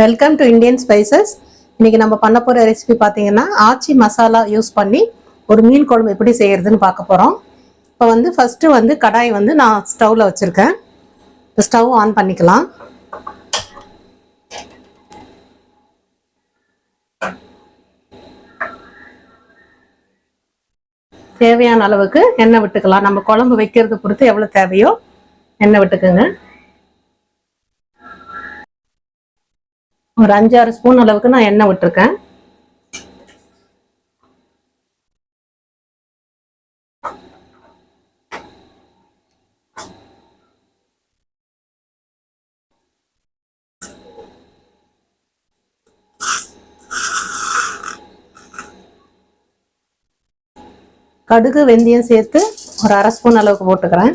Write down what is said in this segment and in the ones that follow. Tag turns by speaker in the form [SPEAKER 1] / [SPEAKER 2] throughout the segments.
[SPEAKER 1] Welcome to Indian spices இன்னைக்கு நம்ம பண்ண போகிற ரெசிபி பார்த்தீங்கன்னா ஆச்சி மசாலா யூஸ் பண்ணி ஒரு மீன் குழம்பு எப்படி செய்யறதுன்னு பார்க்க போகிறோம் இப்போ வந்து ஃபஸ்ட்டு வந்து கடாய் வந்து நான் ஸ்டவ்வில் வச்சுருக்கேன். இப்போ ஸ்டவ் ஆன் பண்ணிக்கலாம். தேவையான அளவுக்கு எண்ணெய் விட்டுக்கலாம். நம்ம குழம்பு வைக்கிறது பொறுத்து எவ்வளோ தேவையோ எண்ணெய் விட்டுக்குங்க. ஒரு அஞ்சாறு ஸ்பூன் அளவுக்கு நான் எண்ணெய் விட்டுருக்கேன். கடுகு வெந்தயம் சேர்த்து ஒரு அரை ஸ்பூன் அளவுக்கு போட்டுக்கிறேன்.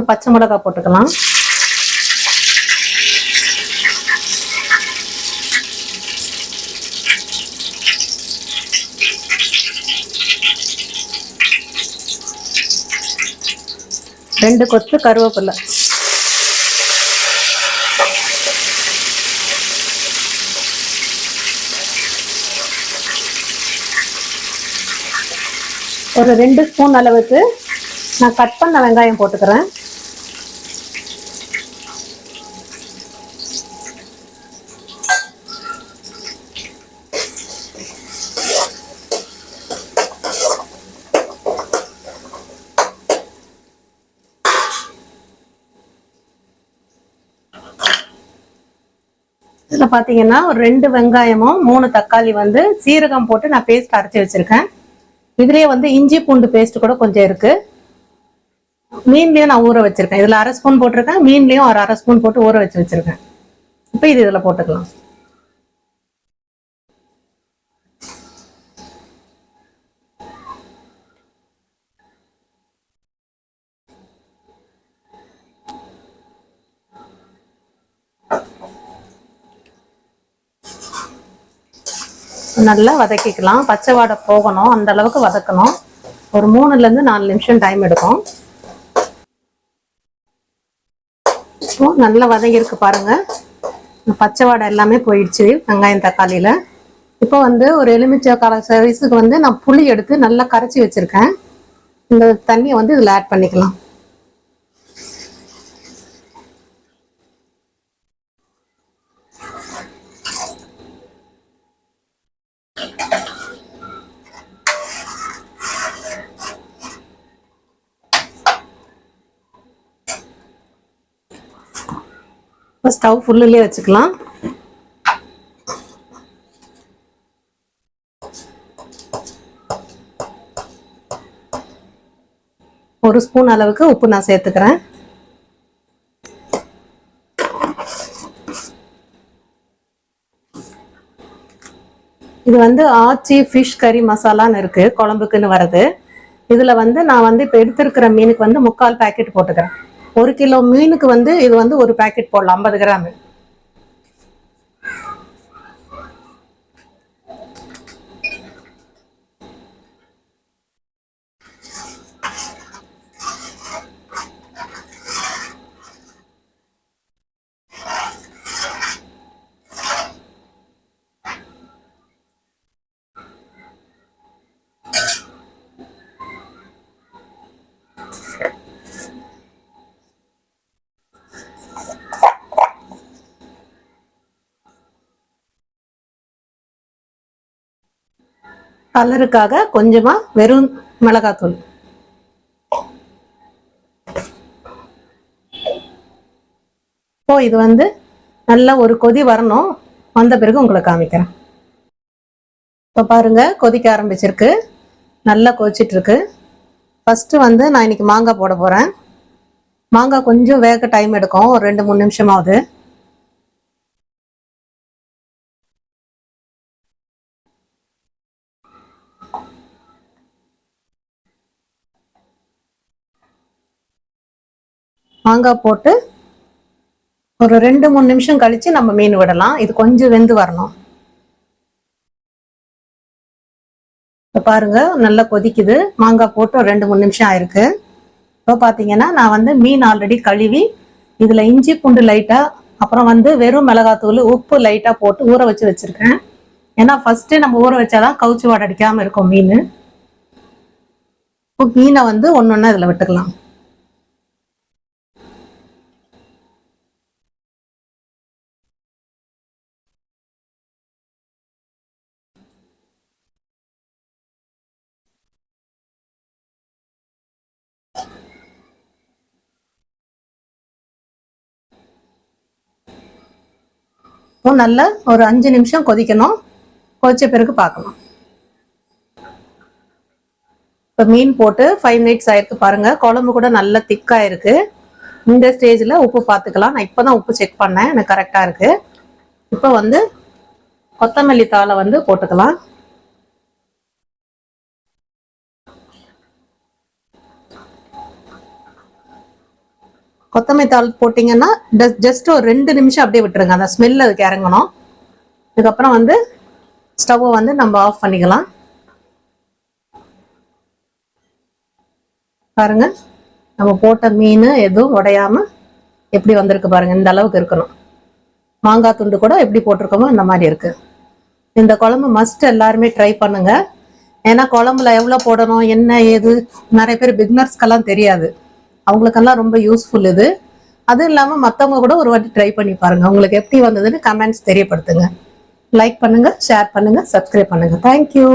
[SPEAKER 1] ஒரு பச்சை மிளகாய் போட்டுக்கலாம். ரெண்டு கொத்து கருவேப்பிலை. ஒரு ரெண்டு ஸ்பூன் அளவுக்கு நான் கட் பண்ண வெங்காயம் போட்டுக்கிறேன். இதில் பார்த்தீங்கன்னா ஒரு ரெண்டு வெங்காயமும் மூணு தக்காளி வந்து சீரகம் போட்டு நான் பேஸ்ட் அரைச்சி வச்சிருக்கேன். இதுலயே வந்து இஞ்சி பூண்டு பேஸ்ட் கூட கொஞ்சம் இருக்கு. மீன்லயும் நான் ஊற வச்சிருக்கேன். இதுல அரை ஸ்பூன் போட்டிருக்கேன். மீன்லயும் ஒரு அரை ஸ்பூன் போட்டு ஊற வச்சு வச்சிருக்கேன். இப்போ இது இதுல போட்டுக்கலாம். நல்லா வதக்கிக்கலாம். பச்சை வாடை போகணும். அந்த அளவுக்கு வதக்கணும். ஒரு மூணுல இருந்து நாலு நிமிஷம் டைம் எடுக்கும். இப்போ நல்லா வதங்கியிருக்கு பாருங்க. பச்சை வாடை எல்லாமே போயிடுச்சு வெங்காயம் தக்காளியில. இப்போ வந்து ஒரு எலுமிச்சை கால சைஸுக்கு வந்து நான் புளி எடுத்து நல்லா கரைச்சி வச்சிருக்கேன். இந்த தண்ணியை வந்து இதில் ஆட் பண்ணிக்கலாம். இப்போ ஸ்டவ் ஃபுல்லுலேயே வச்சுக்கலாம். ஒரு ஸ்பூன் அளவுக்கு உப்பு நான் சேர்த்துக்கிறேன். இது வந்து ஆச்சி ஃபிஷ் கறி மசாலான்னு இருக்கு குழம்புக்குன்னு வருது இதுல வந்து நான் வந்து இப்போ எடுத்திருக்கிற மீனுக்கு வந்து முக்கால் பாக்கெட் போட்டுக்கிறேன். ஒரு கிலோ மீனுக்கு வந்து இது வந்து ஒரு பாக்கெட் போடலாம் ஐம்பது கிராம். கலருக்காக கொஞ்சமா வெறும் மிளகாத்தூள். இப்போ இது வந்து நல்லா ஒரு கொதி வரணும். வந்த பிறகு உங்களை காமிக்கிறேன். இப்போ பாருங்க கொதிக்க ஆரம்பிச்சிருக்கு. நல்லா கொதிச்சிட்டு இருக்கு ஃபர்ஸ்ட் வந்து நான் இன்னைக்கு மாங்காய் போட போறேன். மாங்காய் கொஞ்சம் வேக டைம் எடுக்கும். ஒரு ரெண்டு மூணு நிமிஷமாவது. மாங்காய் போட்டு ஒரு ரெண்டு மூணு நிமிஷம் கழிச்சு நம்ம மீன் விடலாம். இது கொஞ்சம் வெந்து வரணும். இப்போ பாருங்க நல்லா கொதிக்குது. மாங்காய் போட்டு ஒரு ரெண்டு மூணு நிமிஷம் ஆயிருக்கு. இப்போ பார்த்தீங்கன்னா நான் வந்து மீன் ஆல்ரெடி கழுவி இதில் இஞ்சி பூண்டு லைட்டாக அப்புறம் வந்து வெறும் மிளகாத்தூள் உப்பு லைட்டாக போட்டு ஊற வச்சு வச்சுருக்கேன். ஏன்னா ஃபஸ்ட்டு நம்ம ஊற வச்சாதான் கவுச்சி வாடை அடிக்காமல் இருக்கும் மீன். இப்போ மீனை வந்து ஒன்று ஒன்றா இதில் விட்டுக்கலாம். நல்லா ஒரு அஞ்சு நிமிஷம் கொதிக்கணும். கொதிச்ச பிறகு பார்க்கணும். இப்போ மீன் போட்டு ஃபைவ் மினிட்ஸ் ஆயிருக்கு பாருங்கள் குழம்பு கூட நல்லா திக்காக இருக்கு. இந்த ஸ்டேஜில் உப்பு பார்த்துக்கலாம். நான் இப்போ தான் உப்பு செக் பண்ணேன். எனக்கு கரெக்டாக இருக்குது இப்போ வந்து கொத்தமல்லி தாளை வந்து போட்டுக்கலாம். கொத்தமல்லி தாள் போட்டிங்கன்னா ஜஸ்ட் ஒரு ரெண்டு நிமிஷம் அப்படியே விட்டுருங்க. அந்த ஸ்மெல் அதுக்கு இறங்கணும். இதுக்கப்புறம் வந்து ஸ்டவ்வை வந்து நம்ம ஆஃப் பண்ணிக்கலாம். பாருங்க. நம்ம போட்ட மீன் எதுவும் உடையாம எப்படி வந்திருக்கு பாருங்க. இந்த அளவுக்கு இருக்கணும். மாங்காய் துண்டு கூட எப்படி போட்டிருக்கோமோ இந்த மாதிரி இருக்கு. இந்த குழம்பு மஸ்ட் எல்லாருமே ட்ரை பண்ணுங்க. ஏன்னா குழம்புல எவ்வளோ போடணும் என்ன ஏது? நிறைய பேர் பிக்னர்ஸ்க்கெல்லாம் தெரியாது. அவங்களுக்கெல்லாம் ரொம்ப யூஸ்ஃபுல் இது. அதுவும் இல்லாமல் மற்றவங்க கூட ஒரு வாட்டி ட்ரை பண்ணி பாருங்க. உங்களுக்கு எப்படி வந்ததுன்னு கமெண்ட்ஸ் தெரியப்படுத்துங்க. லைக் பண்ணுங்க ஷேர் பண்ணுங்க சப்ஸ்கிரைப் பண்ணுங்க. தேங்க்யூ